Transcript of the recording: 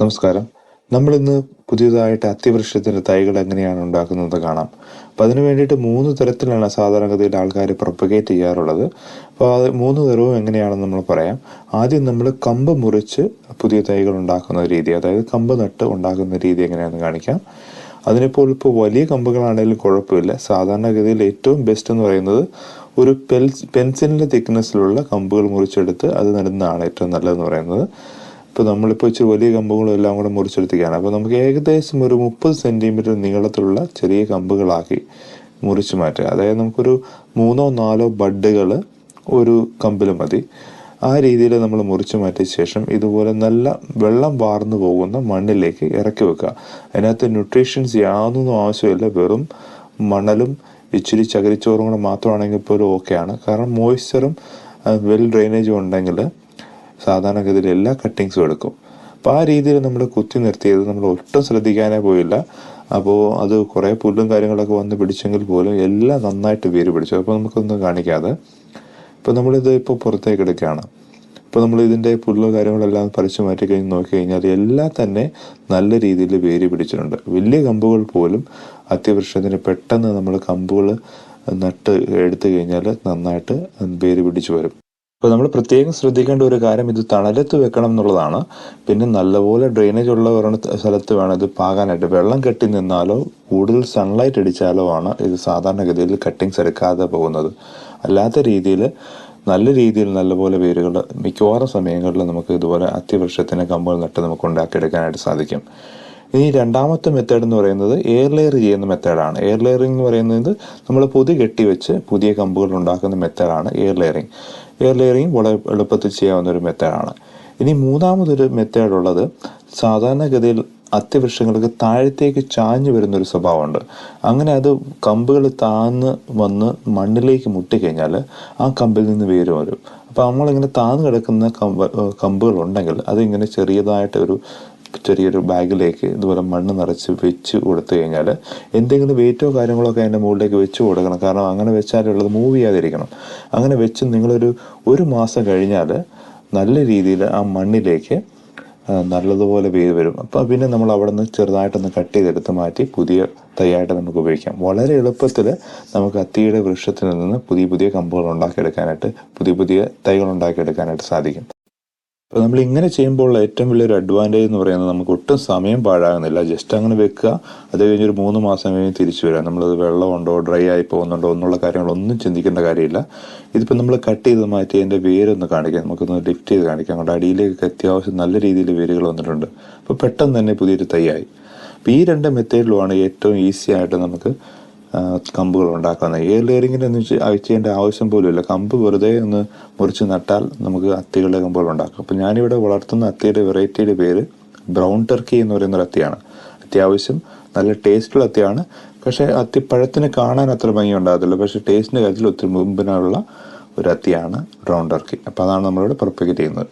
നമസ്കാരം. നമ്മൾ ഇന്ന് പുതിയതായിട്ട് അത്തിവൃക്ഷത്തിന്റെ തൈകൾ എങ്ങനെയാണ് ഉണ്ടാക്കുന്നത് കാണാം. അപ്പോൾ അതിന് വേണ്ടിയിട്ട് മൂന്ന് തരത്തിലാണ് സാധാരണഗതിയിൽ ആൾക്കാർ പ്രൊപ്പഗേറ്റ് ചെയ്യാറുള്ളത്. അപ്പോൾ അത് മൂന്ന് തരവും എങ്ങനെയാണെന്ന് നമ്മൾ പറയാം. ആദ്യം നമ്മൾ കമ്പ് മുറിച്ച് പുതിയ തൈകൾ ഉണ്ടാക്കുന്ന രീതി അതായത് കമ്പ് നട്ട് ഉണ്ടാക്കുന്ന രീതി എങ്ങനെയാണെന്ന് കാണിക്കാം. അതിനിപ്പോൾ ഇപ്പോൾ വലിയ കമ്പുകളാണെങ്കിലും കുഴപ്പമില്ല. സാധാരണഗതിയിൽ ഏറ്റവും ബെസ്റ്റ് എന്ന് പറയുന്നത് ഒരു പെൽ പെൻസിലിന്റെ തിക്നെസ്സിലുള്ള കമ്പുകൾ മുറിച്ചെടുത്ത് അത് നടുന്നതാണ് ഏറ്റവും നല്ലതെന്ന് പറയുന്നത്. ഇപ്പോൾ നമ്മളിപ്പോൾ ഇച്ചിരി വലിയ കമ്പുകളും എല്ലാം കൂടെ മുറിച്ചെടുത്തിരിക്കുകയാണ്. അപ്പോൾ നമുക്ക് ഏകദേശം ഒരു മുപ്പത് സെന്റിമീറ്റർ നീളത്തിലുള്ള ചെറിയ കമ്പുകളാക്കി മുറിച്ച് മാറ്റുക. അതായത് നമുക്കൊരു മൂന്നോ നാലോ ബഡ്ഡുകൾ ഒരു കമ്പിൽ മതി. ആ രീതിയിൽ നമ്മൾ മുറിച്ച് മാറ്റിയ ശേഷം ഇതുപോലെ നല്ല വെള്ളം വാർന്നു പോകുന്ന മണ്ണിലേക്ക് ഇറക്കി വെക്കുക. അതിനകത്ത് ന്യൂട്രീഷൻസ് യാതൊന്നും ആവശ്യമില്ല. വെറും മണലും ഇച്ചിരി ചകിരിച്ചോറും കൂടെ മാത്രമാണെങ്കിൽ പോലും ഓക്കെയാണ് കാരണം മോയ്സ്ചറും വെൽ ഡ്രെയിനേജും ഉണ്ടെങ്കിൽ സാധാരണഗതിയിൽ എല്ലാ കട്ടിങ്സും എടുക്കും. അപ്പോൾ ആ രീതിയിൽ നമ്മൾ കുത്തി നിർത്തിയത് നമ്മൾ ഒട്ടും ശ്രദ്ധിക്കാനേ പോയില്ല. അപ്പോൾ അത് കുറേ പുല്ലും കാര്യങ്ങളൊക്കെ വന്ന് പിടിച്ചെങ്കിൽ പോലും എല്ലാം നന്നായിട്ട് വേര് പിടിച്ചു. അപ്പോൾ നമുക്കൊന്നും കാണിക്കാതെ. ഇപ്പോൾ നമ്മളിത് ഇപ്പോൾ പുറത്തേക്ക് എടുക്കുകയാണ്. ഇപ്പോൾ നമ്മൾ ഇതിന്റെ പുല്ല് കാര്യങ്ങളെല്ലാം പറിച്ചു മാറ്റി കഴിഞ്ഞ് നോക്കി കഴിഞ്ഞാൽ എല്ലാം തന്നെ നല്ല രീതിയിൽ വേര് പിടിച്ചിട്ടുണ്ട്. വലിയ കമ്പുകൾ പോലും അത്യവൃക്ഷത്തിന് പെട്ടെന്ന് നമ്മൾ കമ്പുകൾ നട്ട് എടുത്തു കഴിഞ്ഞാൽ നന്നായിട്ട് വേര് പിടിച്ചു വരും. അപ്പോൾ നമ്മൾ പ്രത്യേകം ശ്രദ്ധിക്കേണ്ട ഒരു കാര്യം ഇത് തണലത്ത് വെക്കണം എന്നുള്ളതാണ്. പിന്നെ നല്ലപോലെ ഡ്രെയിനേജ് ഉള്ള സ്ഥലത്ത് വേണം ഇത് പാകാനായിട്ട്. വെള്ളം കെട്ടി നിന്നാലോ കൂടുതൽ സൺലൈറ്റ് അടിച്ചാലോ ആണ് ഇത് സാധാരണഗതിയിൽ കട്ടിങ്സ് എടുക്കാതെ പോകുന്നത്. അല്ലാത്ത രീതിയിൽ നല്ല രീതിയിൽ നല്ലപോലെ വേരുകൾ മിക്കവാറും സമയങ്ങളിൽ നമുക്ക് ഇതുപോലെ അത്യവൃക്ഷത്തിന് കമ്പുകൾ നട്ട് നമുക്ക് ഉണ്ടാക്കിയെടുക്കാനായിട്ട് സാധിക്കും. ഇനി രണ്ടാമത്തെ മെത്തേഡ് എന്ന് പറയുന്നത് എയർ ലെയർ ചെയ്യുന്ന മെത്തേഡാണ് എയർ ലെയറിംഗ് എന്ന് പറയുന്നത് നമ്മൾ പൊതി കെട്ടി വെച്ച് പുതിയ കമ്പുകൾ ഉണ്ടാക്കുന്ന മെത്തേഡാണ് എയർ ലെയറിംഗ് എയർ ലെയറിങ് വളരെ എളുപ്പത്തിൽ ചെയ്യാവുന്ന ഒരു മെത്തേഡാണ്. ഇനി മൂന്നാമതൊരു മെത്തേഡ് ഉള്ളത് സാധാരണഗതിയിൽ അത്യവൃക്ഷങ്ങൾക്ക് താഴത്തേക്ക് ചാഞ്ഞു വരുന്ന ഒരു സ്വഭാവമുണ്ട്. അങ്ങനെ അത് കമ്പുകൾ താന്ന് വന്ന് മണ്ണിലേക്ക് മുട്ടിക്കഴിഞ്ഞാൽ ആ കമ്പിൽ നിന്ന് വേര് വരും. അപ്പോൾ നമ്മളിങ്ങനെ താന്ന് കിടക്കുന്ന കമ്പ് കമ്പുകളുണ്ടെങ്കിൽ അതിങ്ങനെ ചെറിയതായിട്ട് ഒരു ചെറിയൊരു ബാഗിലേക്ക് ഇതുപോലെ മണ്ണ് നിറച്ച് വെച്ച് കൊടുത്തു കഴിഞ്ഞാൽ എന്തെങ്കിലും വെയിറ്റോ കാര്യങ്ങളോ ഒക്കെ അതിന്റെ മുകളിലേക്ക് വെച്ച് കൊടുക്കണം. കാരണം അങ്ങനെ വെച്ചാലുള്ളത് മൂവ് ചെയ്യാതിരിക്കണം. അങ്ങനെ വെച്ച് നിങ്ങളൊരു ഒരു മാസം കഴിഞ്ഞാൽ നല്ല രീതിയിൽ ആ മണ്ണിലേക്ക് നല്ലതുപോലെ വെയ്ത് വരും. അപ്പോൾ പിന്നെ നമ്മൾ അവിടെ നിന്ന് ചെറുതായിട്ടൊന്ന് കട്ട് ചെയ്തെടുത്ത് മാറ്റി പുതിയ തൈയായിട്ട് നമുക്ക് ഉപയോഗിക്കാം. വളരെ എളുപ്പത്തിൽ നമുക്ക് അത്തിയുടെ വൃക്ഷത്തിൽ നിന്ന് പുതിയ പുതിയ കമ്പുകൾ ഉണ്ടാക്കിയെടുക്കാനായിട്ട് പുതിയ പുതിയ തൈകൾ ഉണ്ടാക്കിയെടുക്കാനായിട്ട് സാധിക്കും. അപ്പോൾ നമ്മൾ ഇങ്ങനെ ചെയ്യുമ്പോൾ ഏറ്റവും വലിയൊരു അഡ്വാന്റേജ് എന്ന് പറയുന്നത് നമുക്ക് ഒട്ടും സമയം പാഴാകുന്നില്ല. ജസ്റ്റ് അങ്ങനെ വെക്കുക. അത് കഴിഞ്ഞ് ഒരു മൂന്ന് മാസം കഴിഞ്ഞ് തിരിച്ചു വരാം. നമ്മളത് വെള്ളമുണ്ടോ ഡ്രൈ ആയി പോകുന്നുണ്ടോ എന്നുള്ള കാര്യങ്ങളൊന്നും ചിന്തിക്കേണ്ട കാര്യമില്ല. ഇതിപ്പോൾ നമ്മൾ കട്ട് ചെയ്ത് മാറ്റി അതിന്റെ വേരൊന്ന് കാണിക്കാം. നമുക്കൊന്ന് ലിഫ്റ്റ് ചെയ്ത് കാണിക്കാം. അങ്ങോട്ട് അടിയിലേക്ക് അത്യാവശ്യം നല്ല രീതിയിൽ വേരുകൾ വന്നിട്ടുണ്ട്. അപ്പോൾ പെട്ടെന്ന് തന്നെ പുതിയൊരു തൈയായി അപ്പോൾ ഈ രണ്ട് മെത്തേഡിലുമാണ് ഏറ്റവും ഈസി ആയിട്ട് നമുക്ക് കമ്പുകൾ ഉണ്ടാക്കുന്നത് എയർ ലെയറിങ്ങിന്റെ എന്ന് വെച്ചാൽ അയച്ചതിന്റെ ആവശ്യം പോലുമില്ല. കമ്പ് വെറുതെ ഒന്ന് മുറിച്ച് നട്ടാൽ നമുക്ക് അത്തികളുടെ കമ്പുകൾ ഉണ്ടാക്കാം അപ്പോൾ ഞാനിവിടെ വളർത്തുന്ന അത്തിയുടെ വെറൈറ്റിയുടെ പേര് ബ്രൗൺ ടർക്കി എന്ന് പറയുന്ന ഒരു അത്തിയാണ്. അത്യാവശ്യം നല്ല ടേസ്റ്റുള്ള അത്തിയാണ്. പക്ഷേ അത്തി പഴത്തിന് കാണാൻ അത്ര ഭംഗി ഉണ്ടാകത്തില്ല. പക്ഷേ ടേസ്റ്റിന്റെ കാര്യത്തിൽ ഒത്തിരി മുമ്പിനുള്ള ഒരു അത്തിയാണ് ബ്രൗൺ ടർക്കി. അപ്പോൾ അതാണ് നമ്മളിവിടെ പ്രൊപ്പഗേറ്റ് ചെയ്യുന്നത്.